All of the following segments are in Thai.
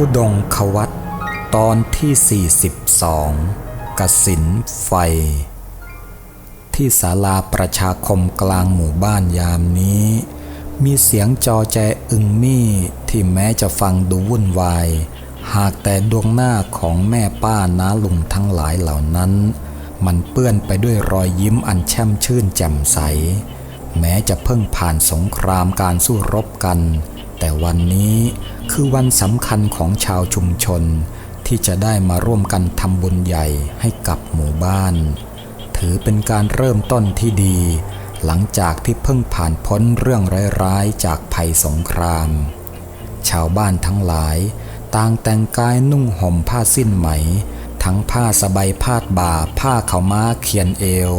ทุดงควัตตอนที่ 42กสินไฟ ที่ศาลาประชาคมกลางหมู่บ้านยามนี้ มีเสียงจอแจอึงมี่ที่แม้จะฟังดูวุ่นวาย หากแต่ดวงหน้าของแม่ป้าน้าลุงทั้งหลายเหล่านั้น มันเปื้อนไปด้วยรอยยิ้มอันแช่มชื่นแจ่มใส แม้จะเพิ่งผ่านสงครามการสู้รบกัน แต่วันนี้คือวันสำคัญของชาวชุมชน ที่จะได้มาร่วมกันทำบุญใหญ่ให้กับหมู่บ้าน ถือเป็นการเริ่มต้นที่ดี หลังจากที่เพิ่งผ่านพ้นเรื่องร้ายๆจากภัยสงคราม ชาวบ้านทั้งหลาย ต่างแต่งกายนุ่งห่มผ้าสิ้นไหม ทั้งผ้าสบายพาดบ่าผ้าเขาม้าเขียนเอว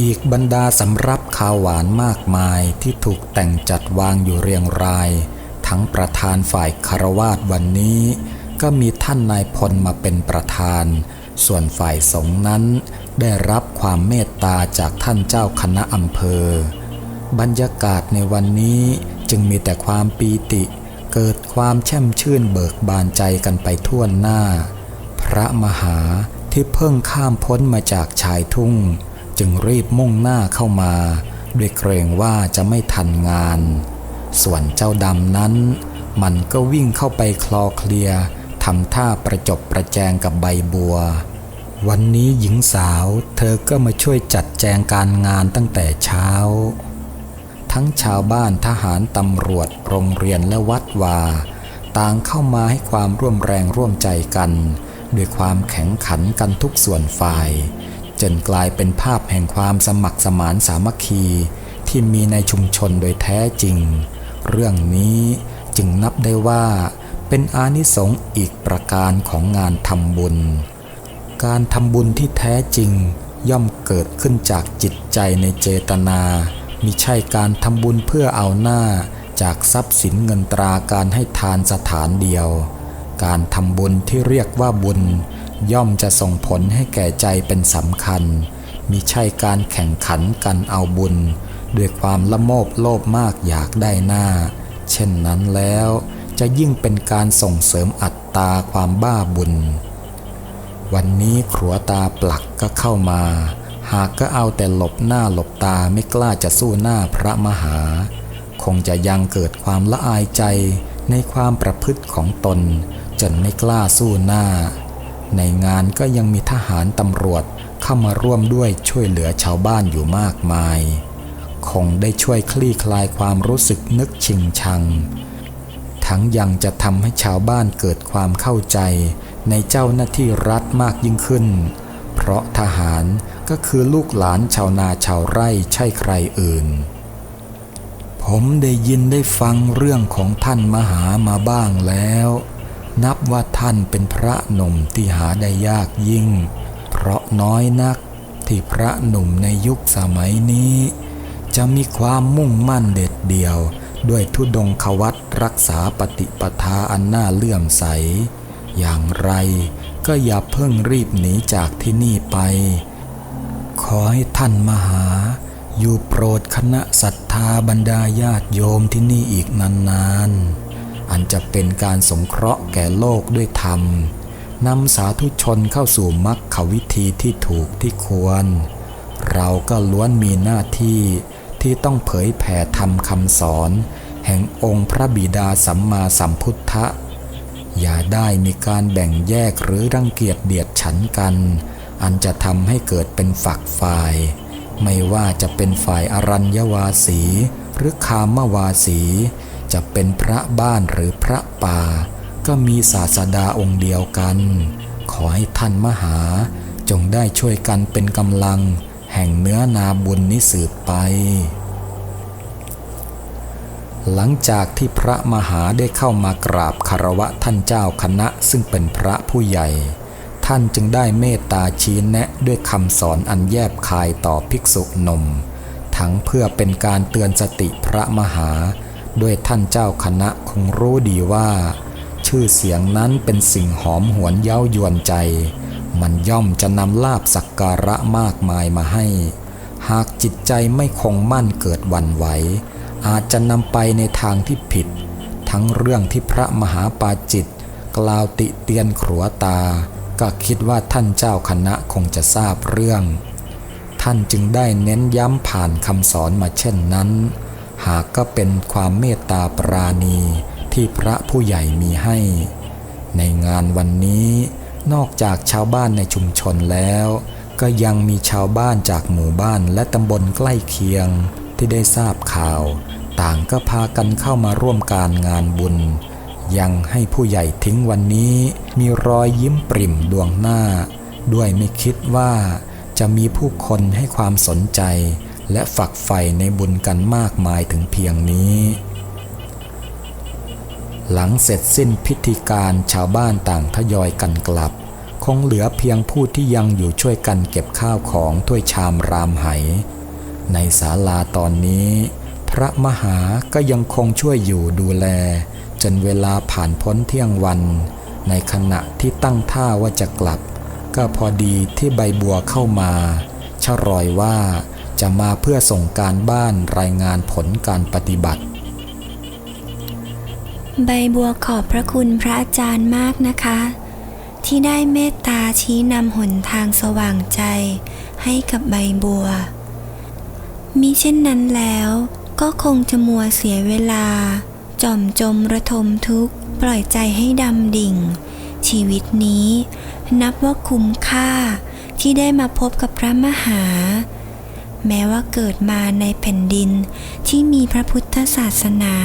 อีกบรรดาสำรับข้าวหวานมากมายที่ถูกแต่งจัดวางอยู่เรียงราย ทั้งประธานฝ่ายคารวาสวันนี้ ก็มีท่านนายพลมาเป็นประธาน ส่วนฝ่ายสงฆ์นั้น ได้รับความเมตตาจากท่านเจ้าคณะอำเภอ บรรยากาศในวันนี้จึงมีแต่ความปีติ เกิดความแช่มชื่นเบิกบานใจกันไปทั่วหน้า พระมหาที่เพิ่งข้ามพ้นมาจากชายทุ่ง จึงรีบมุ่งหน้าเข้ามา ด้วยเกรงว่าจะไม่ทันงาน ส่วนเจ้าดำนั้น มันก็วิ่งเข้าไปคลอเคลียทำท่าประจบประแจงกับใบบัว วันนี้หญิงสาวเธอก็มาช่วยจัดแจงการงานตั้งแต่เช้า ทั้งชาวบ้านทหารตำรวจโรงเรียนและวัดวา ต่างเข้ามาให้ความร่วมแรงร่วมใจกันด้วยความแข็งขันกันทุกส่วนฝ่าย จนกลายเป็นภาพแห่งความสมัครสมานสามัคคีที่มีในชุมชนโดยแท้จริง เรื่องนี้จึงนับได้ว่าเป็นอานิสงส์อีกประการของงานทำบุญ การทำบุญที่แท้จริงย่อมเกิดขึ้นจากจิตใจในเจตนามิใช่การทำบุญเพื่อเอาหน้าจากทรัพย์สินเงินตราการให้ทานสถานเดียว การทำบุญที่เรียกว่าบุญ ย่อมจะส่งผลให้แก่ใจเป็นสำคัญมิใช่การแข่งขันกันเอาบุญ ด้วยความละโมบโลภมากอยากได้หน้า เช่นนั้นแล้วจะยิ่งเป็นการส่งเสริมอัตตาความบ้าบุญ วันนี้ครัวตาปลักก็เข้ามา หากก็เอาแต่หลบหน้าหลบตาไม่กล้าจะสู้หน้าพระมหา คงจะยังเกิดความละอายใจในความประพฤติของตน จนไม่กล้าสู้หน้า ในงานก็ยังมีทหารตำรวจเข้ามาร่วมด้วยช่วยเหลือชาวบ้านอยู่มากมาย คงได้ช่วยคลี่คลายความรู้สึกนึกชิงชัง ทั้งยังจะทำให้ชาวบ้านเกิดความเข้าใจในเจ้าหน้าที่รัฐมากยิ่งขึ้น เพราะทหารก็คือลูกหลานชาวนาชาวไร่ใช่ใครอื่น ผมได้ยินได้ฟังเรื่องของท่านมหามาบ้างแล้ว นับว่าท่านเป็นพระหนุ่มที่หาได้ยากยิ่ง เพราะน้อยนักที่พระหนุ่มในยุคสมัยนี้ จะมีความมุ่งมั่นเด็ดเดี่ยว ด้วยทุดงควัตรักษาปฏิปทาอันน่าเลื่อมใส อย่างไรก็อย่าเพิ่งรีบหนีจากที่นี่ไป ขอให้ท่านมหา อยู่โปรดคณะศรัทธาบรรดาญาติโยมที่นี่อีกนานๆ อันจะเป็นการสงเคราะห์แก่โลกด้วยธรรมนำสาธุชนเข้าสู่มรรควิธีที่ถูกที่ควร เราก็ล้วนมีหน้าที่ ที่ต้องเผยแผ่ธรรมคำสอน แห่งองค์พระบิดาสัมมาสัมพุทธะ อย่าได้มีการแบ่งแยกหรือรังเกียจเดียดฉันกัน อันจะทำให้เกิดเป็นฝักฝ่าย ไม่ว่าจะเป็นฝ่ายอรัญญวาสี หรือคามวาสี จะเป็นพระบ้านหรือพระป่า ก็มีศาสดาองค์เดียวกัน ขอให้ท่านมหา จงได้ช่วยกันเป็นกำลังแห่งเนื้อนาบุญนี้สืบไป หลังจากที่พระมหาได้เข้ามากราบคารวะท่านเจ้าคณะซึ่งเป็นพระผู้ใหญ่ ท่านจึงได้เมตตาชี้แนะด้วยคำสอนอันแยบคายต่อภิกษุหนุ่ม ทั้งเพื่อเป็นการเตือนสติพระมหา ด้วยท่านเจ้าคณะคงรู้ดีว่า ชื่อเสียงนั้นเป็นสิ่งหอมหวนเย้ายวนใจ มันย่อมจะนำลาบสักการะมากมายมาให้ หากจิตใจไม่คงมั่นเกิดวันไหว อาจจะนำไปในทางที่ผิด ทั้งเรื่องที่พระมหาปาจิต กล่าวติเตียนขรัวตา ก็คิดว่าท่านเจ้าคณะคงจะทราบเรื่อง ท่านจึงได้เน้นย้ำผ่านคำสอนมาเช่นนั้น หากก็เป็นความเมตตาปราณีที่พระผู้ใหญ่มีให้ ในงานวันนี้นอกจากชาวบ้านในชุมชนแล้ว ก็ยังมีชาวบ้านจากหมู่บ้านและตำบลใกล้เคียง ที่ได้ทราบข่าว ต่างก็พากันเข้ามาร่วมการงานบุญ ยังให้ผู้ใหญ่ทิ้งวันนี้ มีรอยยิ้มปริ่มดวงหน้า ด้วยไม่คิดว่าจะมีผู้คนให้ความสนใจ และฝักใฝ่ในบุญกันมากมายถึงเพียงนี้ หลังเสร็จสิ้นพิธีการชาวบ้านต่างทยอยกันกลับ คงเหลือเพียงผู้ที่ยังอยู่ช่วยกันเก็บข้าวของถ้วยชามรามไห ในศาลาตอนนี้ พระมหาก็ยังคงช่วยอยู่ดูแล จนเวลาผ่านพ้นเที่ยงวัน ในขณะที่ตั้งท่าว่าจะกลับ ก็พอดีที่ใบบัวเข้ามาชะรอยว่าจะมาเพื่อส่งการบ้านรายงานผลการปฏิบัติ ใบบัวขอบพระคุณพระอาจารย์มากนะคะ ที่ได้เมตตาชี้นำหนทางสว่างใจให้กับใบบัว มิเช่นนั้นแล้วก็คงจะมัวเสียเวลา จอมจมระทมทุกข์ ปล่อยใจให้ดำดิ่ง ชีวิตนี้ นับว่าคุ้มค่าที่ได้มาพบกับพระมหา แม้ว่าเกิดมาในแผ่นดินที่มีพระพุทธศาสนา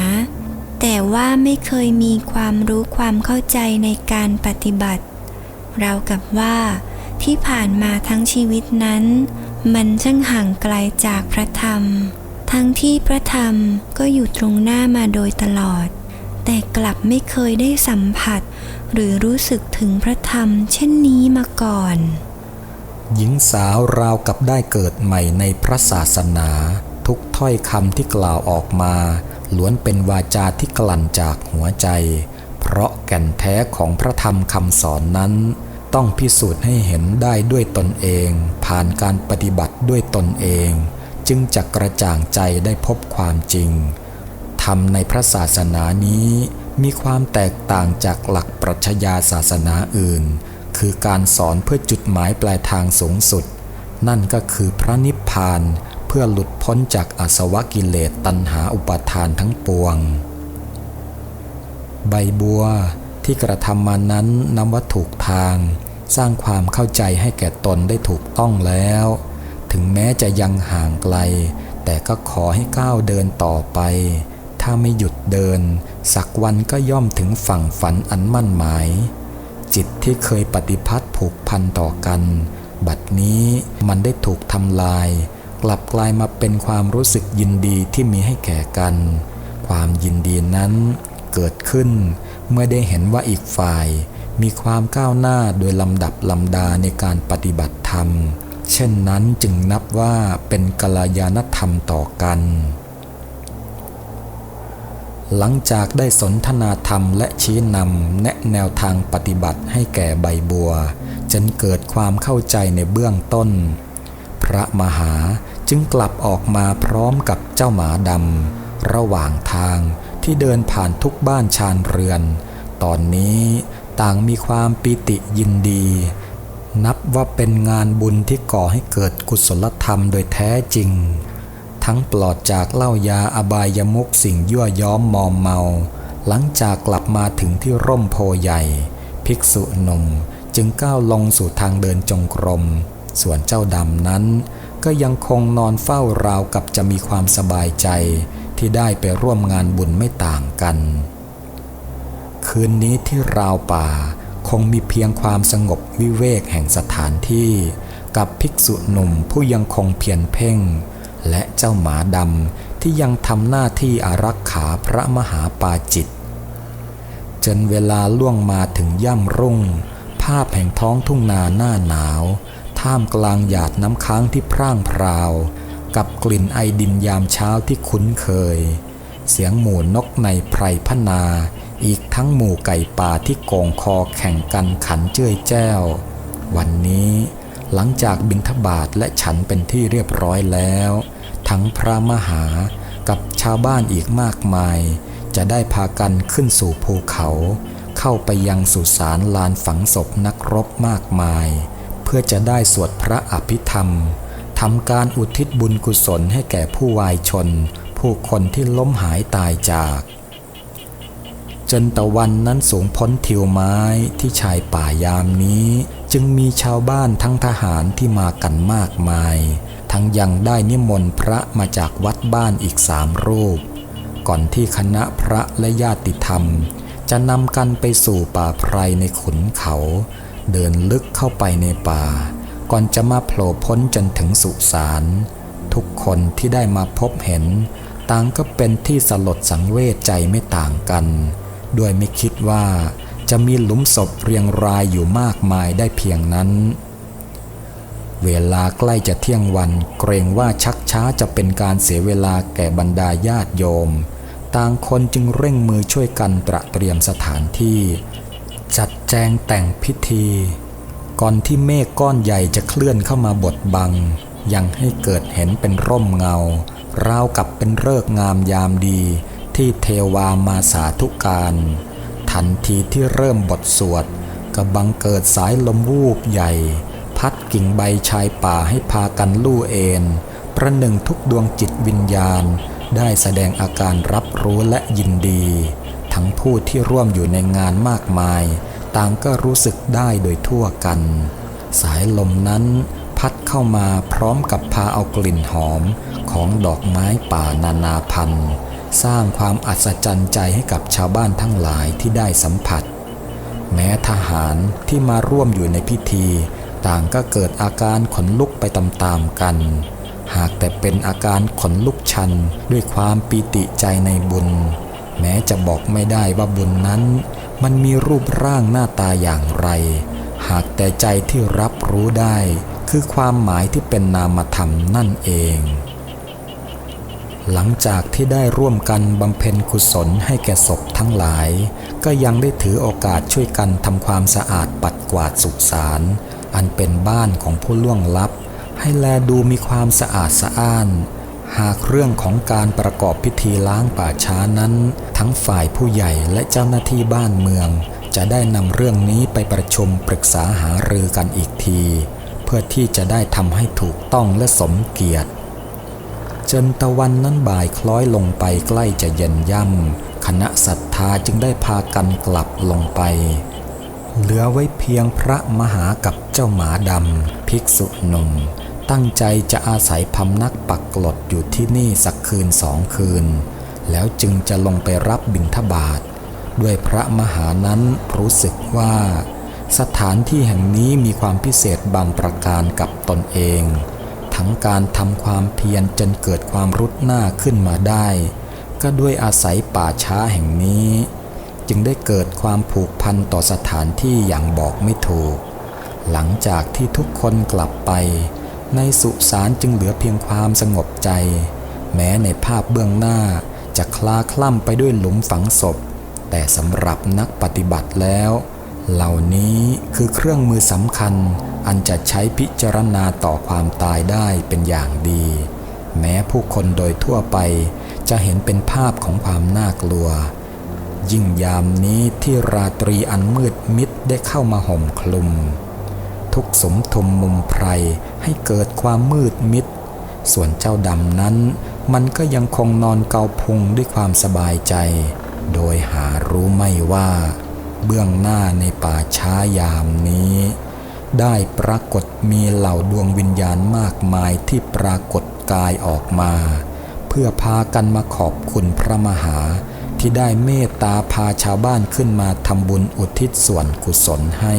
แต่ว่าไม่เคยมีความรู้ความเข้าใจในการปฏิบัติ เรากับว่าที่ผ่านมาทั้งชีวิตนั้น มันช่างห่างไกลจากพระธรรม ทั้งที่พระธรรมก็อยู่ตรงหน้ามาโดยตลอด แต่กลับไม่เคยได้สัมผัส หรือรู้สึกถึงพระธรรมเช่นนี้มาก่อน หญิงสาวราวกับได้เกิดใหม่ในพระศาสนา ทุกถ้อยคำที่กล่าวออกมาล้วนเป็นวาจาที่กลั่นจากหัวใจ เพราะแก่นแท้ของพระธรรมคำสอนนั้น ต้องพิสูจน์ให้เห็นได้ด้วยตนเอง ผ่านการปฏิบัติด้วยตนเอง จึงจะกระจ่างใจได้พบความจริงธรรมในพระศาสนานี้มีความแตกต่างจากหลักปรัชญาศาสนาอื่น คือการสอนเพื่อจุดหมายปลายทางสูงสุด นั่นก็คือพระนิพพานเพื่อหลุดพ้นจากอาสวะกิเลสตัณหาอุปาทานทั้งปวง ใบบัว ที่กระทำมานั้นนับว่าถูกทาง สร้างความเข้าใจให้แก่ตนได้ถูกต้องแล้ว ถึงแม้จะยังห่างไกล แต่ก็ขอให้ก้าวเดินต่อไป ถ้าไม่หยุดเดิน สักวันก็ย่อมถึงฝั่งฝันอันมั่นหมาย จิตที่เคยปฏิพัทธ์ผูกพันต่อกัน บัดนี้มันได้ถูกทำลาย กลับกลายมาเป็นความรู้สึกยินดีที่มีให้แก่กัน ความยินดีนั้นเกิดขึ้น เมื่อได้เห็นว่าอีกฝ่ายมีความก้าวหน้าโดยลำดับลำดาในการปฏิบัติธรรม เช่นนั้นจึงนับว่าเป็นกัลยาณธรรมต่อกัน หลังจากได้สนทนาธรรมและชี้นำแนะแนวทางปฏิบัติให้แก่ใบบัว จนเกิดความเข้าใจในเบื้องต้น พระมหาจึงกลับออกมาพร้อมกับเจ้าหมาดำระหว่างทาง ที่เดินผ่านทุกบ้านชานเรือน ตอนนี้ต่างมีความปิติยินดี นับว่าเป็นงานบุญที่ก่อให้เกิดกุศลธรรมโดยแท้จริง ทั้งปลอดจากเหล้ายาอบายมุกสิ่งยั่วย้อมมอมเมา หลังจากกลับมาถึงที่ร่มโพใหญ่ ภิกษุหนุ่มจึงก้าวลงสู่ทางเดินจงกรม ส่วนเจ้าดำนั้น ก็ยังคงนอนเฝ้าราวกับจะมีความสบายใจ ที่ได้ไปร่วมงานบุญไม่ต่างกัน คืนนี้ที่ราวป่าคงมีเพียงความสงบวิเวกแห่งสถานที่ กับภิกษุหนุ่มผู้ยังคงเพียรเพ่ง และเจ้าหมาดำที่ยังทำหน้าที่อารักขาพระมหาปาจิต จนเวลาล่วงมาถึงย่ำรุ่ง ภาพแห่งท้องทุ่งนาหน้าหนาว ท่ามกลางหยาดน้ำค้างที่พร่างพราว กับกลิ่นไอดินยามเช้าที่คุ้นเคย เสียงหมู่นกในไพรพนา อีกทั้งหมู่ไก่ป่าที่โกงคอแข่งกันขันเจ้ยแจ้ว วันนี้หลังจากบิณฑบาตและฉันเป็นที่เรียบร้อยแล้ว ทั้งพระมหากับชาวบ้านอีกมากมาย จะได้พากันขึ้นสู่ภูเขาเเข้าไปยังสุสานลานฝังศพนักรบมากมาย เพื่อจะได้สวดพระอภิธรรม ทำการอุทิศบุญกุศลให้แก่ผู้วายชน ผู้คนที่ล้มหายตายจาก จนตะวันนั้นสูงพ้นทิวไม้ที่ชายป่ายามนี้ จึงมีชาวบ้านทั้งทหารที่มากันมากมาย ทั้งยังได้นิมนต์พระมาจากวัดบ้านอีกสามรูป ก่อนที่คณะพระและญาติธรรม จะนำกันไปสู่ป่าไพรในขุนเขา เดินลึกเข้าไปในป่า ก่อนจะมาโผล่พ้นจนถึงสุสานทุกคนที่ได้มาพบเห็น ต่างก็เป็นที่สลดสังเวชใจไม่ต่างกัน ด้วยไม่คิดว่าจะมีหลุมศพเรียงรายอยู่มากมายได้เพียงนั้น เวลาใกล้จะเที่ยงวันเกรงว่าชักช้าจะเป็นการเสียเวลาแก่บรรดาญาติโยม ต่างคนจึงเร่งมือช่วยกันตระเตรียมสถานที่ จัดแจงแต่งพิธี ก่อนที่เมฆก้อนใหญ่จะเคลื่อนเข้ามาบดบัง ยังให้เกิดเห็นเป็นร่มเงา ราวกับเป็นเลิกงามยามดี ที่เทวามาสาธุการ ทันทีที่เริ่มบทสวดก็บังเกิดสายลมวูบใหญ่ พัดกิ่งใบชายป่าให้พากันลู่เอ็นประหนึ่งทุกดวงจิตวิญญาณ ได้แสดงอาการรับรู้และยินดี ทั้งผู้ที่ร่วมอยู่ในงานมากมาย ต่างก็รู้สึกได้โดยทั่วกัน สายลมนั้นพัดเข้ามาพร้อมกับพาเอากลิ่นหอมของดอกไม้ป่านานาพันธุ์ สร้างความอัศจรรย์ใจให้กับชาวบ้านทั้งหลายที่ได้สัมผัส แม้ทหารที่มาร่วมอยู่ในพิธี ต่างก็เกิดอาการขนลุกไปตามๆกัน หากแต่เป็นอาการขนลุกชันด้วยความปีติใจในบุญ แม้จะบอกไม่ได้ว่าบุญนั้น มันมีรูปร่างหน้าตาอย่างไร หากแต่ใจที่รับรู้ได้ คือความหมายที่เป็นนามธรรมนั่นเอง หลังจากที่ได้ร่วมกันบำเพ็ญกุศลให้แก่ศพทั้งหลาย ก็ยังได้ถือโอกาสช่วยกันทำความสะอาดปัดกวาดสุสานอันเป็นบ้านของผู้ล่วงลับ ให้แลดูมีความสะอาดสะอ้าน หากเรื่องของการประกอบพิธีล้างป่าช้านั้น ทั้งฝ่ายผู้ใหญ่และเจ้าหน้าที่บ้านเมือง จะได้นำเรื่องนี้ไปประชุมปรึกษาหารือกันอีกที เพื่อที่จะได้ทำให้ถูกต้องและสมเกียรติจนตะวันนั้นบ่ายคล้อยลงไปใกล้จะเย็นย่ำคณะศรัทธาจึงได้พากันกลับลงไป เหลือไว้เพียงพระมหากับเจ้าหมาดำภิกษุหนุ่ม ตั้งใจจะอาศัยพำนักปักกลดอยู่ที่นี่สักคืนสองคืน แล้วจึงจะลงไปรับบิณฑบาตด้วยพระมหานั้นรู้สึกว่า สถานที่แห่งนี้มีความพิเศษบางประการกับตนเอง ทั้งการทำความเพียรจนเกิดความรุดหน้าขึ้นมาได้ ก็ด้วยอาศัยป่าช้าแห่งนี้ จึงได้เกิดความผูกพันต่อสถานที่อย่างบอกไม่ถูก หลังจากที่ทุกคนกลับไป ในสุสานจึงเหลือเพียงความสงบใจ แม้ในภาพเบื้องหน้าจะคลาคล่ำไปด้วยหลุมฝังศพ แต่สำหรับนักปฏิบัติแล้ว เหล่านี้คือเครื่องมือสำคัญ อันจะใช้พิจารณาต่อความตายได้เป็นอย่างดี แม้ผู้คนโดยทั่วไปจะเห็นเป็นภาพของความน่ากลัว ยิ่งยามนี้ที่ราตรีอันมืดมิดได้เข้ามาห่มคลุม ทุกสมทมมุมไพรให้เกิดความมืดมิด ส่วนเจ้าดำนั้น มันก็ยังคงนอนเกาพุงด้วยความสบายใจ โดยหารู้ไม่ว่า เบื้องหน้าในป่าช้ายามนี้ ได้ปรากฏมีเหล่าดวงวิญญาณมากมายที่ปรากฏกายออกมา เพื่อพากันมาขอบคุณพระมหาที่ได้เมตตาพาชาวบ้านขึ้นมาทำบุญอุทิศส่วนกุศลให้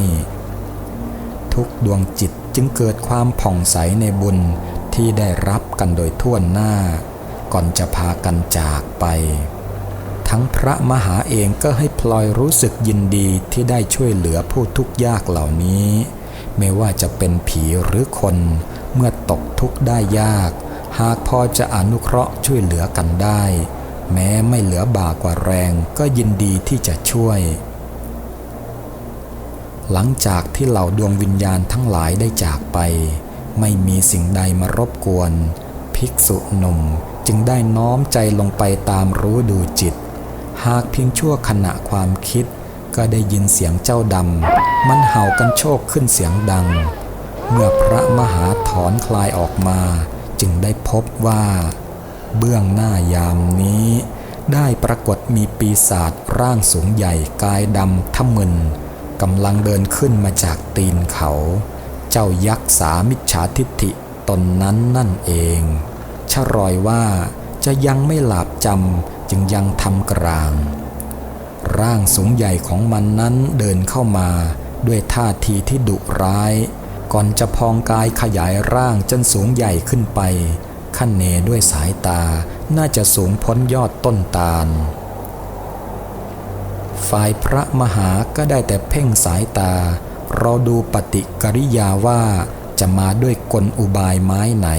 ทุกดวงจิตจึงเกิดความผ่องใสในบุญที่ได้รับกันโดยทั่วหน้า ก่อนจะพากันจากไป ทั้งพระมหาเองก็ให้พลอยรู้สึกยินดีที่ได้ช่วยเหลือผู้ทุกข์ยากเหล่านี้ ไม่ว่าจะเป็นผีหรือคนเมื่อตกทุกข์ได้ยาก หากพอจะอนุเคราะห์ช่วยเหลือกันได้ แม้ไม่เหลือบากว่าแรงก็ยินดีที่จะช่วย หลังจากที่เหล่าดวงวิญญาณทั้งหลายได้จากไป ไม่มีสิ่งใดมารบกวน ภิกษุหนุ่มจึงได้น้อมใจลงไปตามรู้ดูจิต หากเพียงชั่วขณะความคิด ก็ได้ยินเสียงเจ้าดำ มันเห่ากันโชคขึ้นเสียงดัง เมื่อพระมหาถอนคลายออกมา จึงได้พบว่า เบื้องหน้ายามนี้ ได้ปรากฏมีปีศาจร่างสูงใหญ่กายดำทะมึน กำลังเดินขึ้นมาจากตีนเขา เจ้ายักษ์สามิจฉาทิฏฐิตนนั้นนั่นเองชะรอยว่าจะยังไม่หลาบจำจึงยังทำกลาง ร่างสูงใหญ่ของมันนั้นเดินเข้ามาด้วยท่าทีที่ดุร้าย ก่อนจะพองกายขยายร่างจนสูงใหญ่ขึ้นไปขั้นเนด้วยสายตาน่าจะสูงพ้นยอดต้นตาล ฝ่ายพระมหาก็ได้แต่เพ่งสายตา เราดูปฏิกิริยาว่าจะมาด้วยกลอุบายไม้ไหน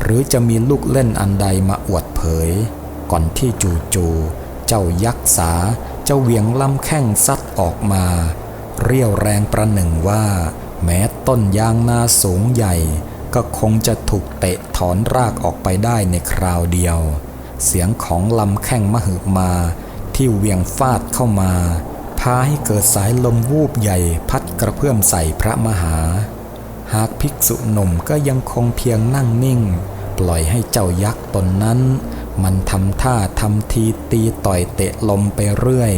หรือจะมีลูกเล่นอันใดมาอวดเผย ก่อนที่จู่ๆเจ้ายักษ์สาเจ้าเหวียงลำแข้งซัดออกมา เรียวแรงประหนึ่งว่า แม้ต้นยางนาสูงใหญ่ ก็คงจะถูกเตะถอนรากออกไปได้ในคราวเดียว เสียงของลำแข้งมหึมา ที่เวียงฟาดเข้ามา พาให้เกิดสายลมวูบใหญ่พัดกระเพื่อมใส่พระมหา หากภิกษุหนุ่มก็ยังคงเพียงนั่งนิ่ง ปล่อยให้เจ้ายักษ์ตนนั้น มันทำท่าทำทีตีต่อยเตะลมไปเรื่อย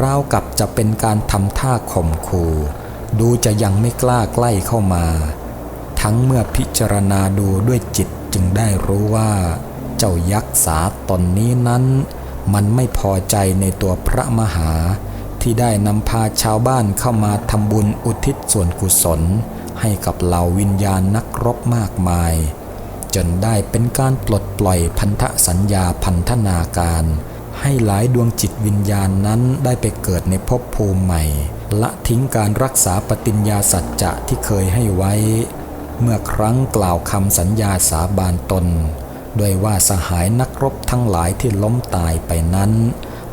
ราวกับจะเป็นการทำท่าข่มขู่ดูจะยังไม่กล้าใกล้เข้ามา ทั้งเมื่อพิจารณาดูด้วยจิตจึงได้รู้ว่า เจ้ายักษ์สาตนนี้นั้น มันไม่พอใจในตัวพระมหา ที่ได้นำพาชาวบ้านเข้ามาทำบุญอุทิศส่วนกุศล ให้กับเหล่าวิญญาณนักรบมากมาย จนได้เป็นการปลดปล่อยพันธสัญญาพันธนาการ ให้หลายดวงจิตวิญญาณนั้นได้ไปเกิดในภพภูมิใหม่ ละทิ้งการรักษาปฏิญญาสัจจะที่เคยให้ไว้ เมื่อครั้งกล่าวคำสัญญาสาบานตน ด้วยว่าสหายนักรบทั้งหลายที่ล้มตายไปนั้น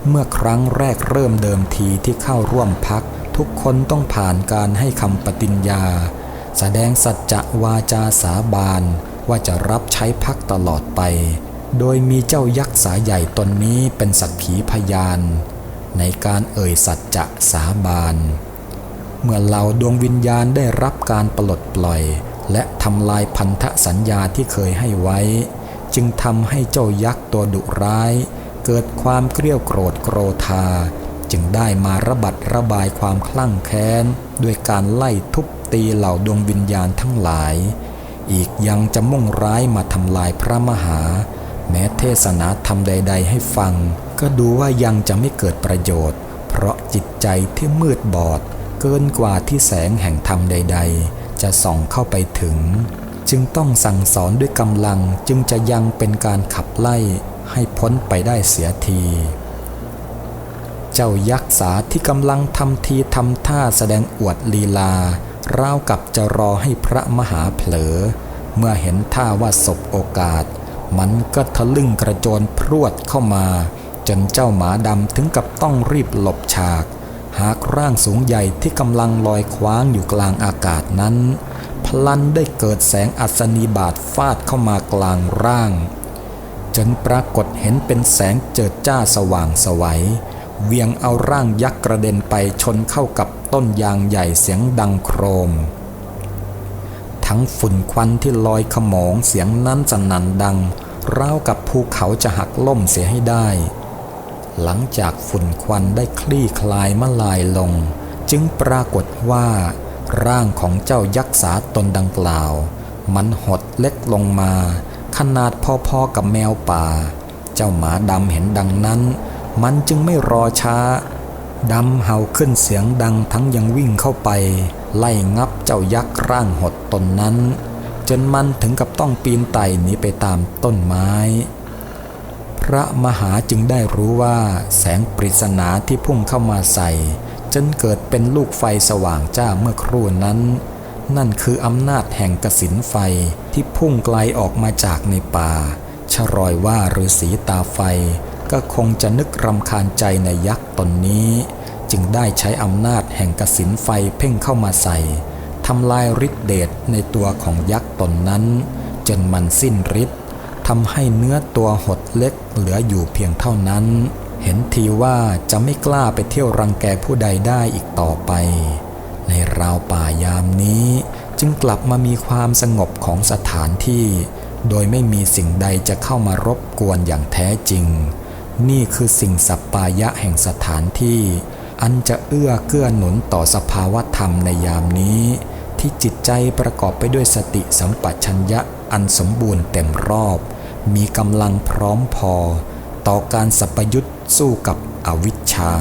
เมื่อครั้งแรกเริ่มเดิมทีที่เข้าร่วมพัก ทุกคนต้องผ่านการให้คำปฏิญญา แสดงสัจจะวาจาสาบานว่าจะรับใช้พักตลอดไป โดยมีเจ้ายักษ์สาใหญ่ตนนี้เป็นสักขีพยาน ในการเอ่ยสัจจะสาบาน เมื่อเหล่าดวงวิญญาณได้รับการปลดปล่อย และทำลายพันธสัญญาที่เคยให้ไว้ จึงทำให้เจ้ายักษ์ตัวดุร้าย เกิดความเกลียวโกรธโกรธา จึงได้มาระบัดระบายความคลั่งแค้น ด้วยการไล่ทุบตีเหล่าดวงวิญญาณทั้งหลาย อีกยังจะมุ่งร้ายมาทำลายพระมหา แม้เทศนาธรรมใด ๆ ให้ฟัง ก็ดูว่ายังจะไม่เกิดประโยชน์ เพราะจิตใจที่มืดบอด เกินกว่าที่แสงแห่งธรรมใด ๆ จะส่องเข้าไปถึง จึงต้องสั่งสอนด้วยกำลังจึงจะยังเป็นการขับไล่ให้พ้นไปได้เสียที เจ้ายักษ์สาที่กำลังทำทีทำท่าแสดงอวดลีลาราวกับจะรอให้พระมหาเผลอ เมื่อเห็นท่าว่าสบโอกาส มันก็ทะลึ่งกระโจนพรวดเข้ามา จนเจ้าหมาดำถึงกับต้องรีบหลบฉาก หากร่างสูงใหญ่ที่กำลังลอยคว้างอยู่กลางอากาศนั้น พลันได้เกิดแสงอัศนีบาทฟาดเข้ามากลางร่าง จนปรากฏเห็นเป็นแสงเจิดจ้าสว่างสวัยเวียงเอาร่างยักษ์กระเด็นไปชนเข้ากับต้นยางใหญ่เสียงดังโครม ทั้งฝุ่นควันที่ลอยขโมงเสียงนั้นสนั่นดังราวกับภูเขาจะหักล่มเสียให้ได้ หลังจากฝุ่นควันได้คลี่คลายมาลายลง จึงปรากฏว่า ร่างของเจ้ายักษ์สาตนดังกล่าว มันหดเล็กลงมา ขนาดพอๆกับแมวป่า เจ้าหมาดำเห็นดังนั้น มันจึงไม่รอช้าดำเห่าขึ้นเสียงดังทั้งยังวิ่งเข้าไป ไล่งับเจ้ายักษ์ร่างหดตนนั้น จนมันถึงกับต้องปีนไต่หนีไปตามต้นไม้ พระมหาจึงได้รู้ว่าแสงปริศนาที่พุ่งเข้ามาใส่ จนเกิดเป็นลูกไฟสว่างจ้าเมื่อครู่นั้น นั่นคืออำนาจแห่งกสินไฟที่พุ่งไกลออกมาจากในป่าชะรอยว่าฤาษีตาไฟ ก็คงจะนึกรำคาญใจในยักษ์ตนนี้ จึงได้ใช้อำนาจแห่งกสินไฟเพ่งเข้ามาใส่ทำลายฤทธิเดชในตัวของยักษ์ตนนั้น จนมันสิ้นฤทธิ์ทำให้เนื้อตัวหดเล็กเหลืออยู่เพียงเท่านั้น เห็นทีว่าจะไม่กล้าไปเที่ยวรังแกผู้ใดได้อีกต่อไป ในราวป่ายามนี้ จึงกลับมามีความสงบของสถานที่ โดยไม่มีสิ่งใดจะเข้ามารบกวนอย่างแท้จริง นี่คือสิ่งสัปปายะแห่งสถานที่ อันจะเอื้อเกื้อหนุนต่อสภาวะธรรมในยามนี้ ที่จิตใจประกอบไปด้วยสติสัมปชัญญะอันสมบูรณ์เต็มรอบ มีกำลังพร้อมพอ ต่อการสัพยุต สู้กับอวิชชา